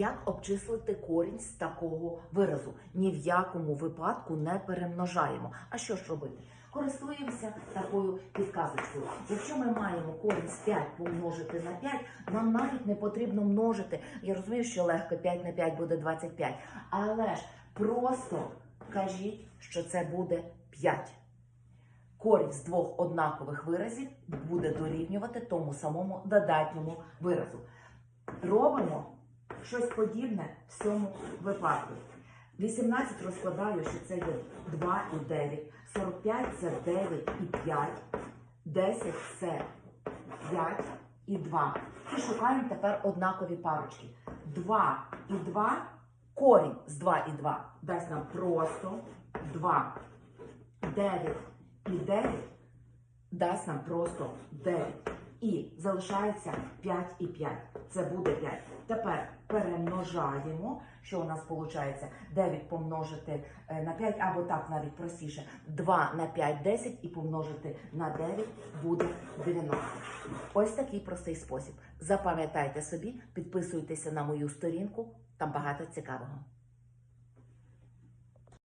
Як обчислити корінь з такого виразу? Ні в якому випадку не перемножаємо. А що ж робити? Користуємося такою підказочкою. Якщо ми маємо корінь з 5 помножити на 5, нам навіть не потрібно множити. Я розумію, що легко 5 на 5 буде 25. Але ж просто кажіть, що це буде 5. Корінь з двох однакових виразів буде дорівнювати тому самому додатньому виразу. Робимо щось подібне в цьому випадку. 18 розкладаю, що це є 2 і 9. 45 це 9 і 5. 10 це 5 і 2. І шукаємо тепер однакові парочки. 2 і 2, корінь з 2 і 2 дасть нам просто 2. 9 і 9 дасть нам просто 9. І залишається 5 і 5. Це буде 5. Tепер перемножаємо. Що у нас виходить? 9 помножити е, на 5, або так навіть простіше. 2 на 5 10 і помножити на 9 буде 90. Ось такий простий спосіб. Запам'ятайте собі, підписуйтеся на мою сторінку, там багато цікавого.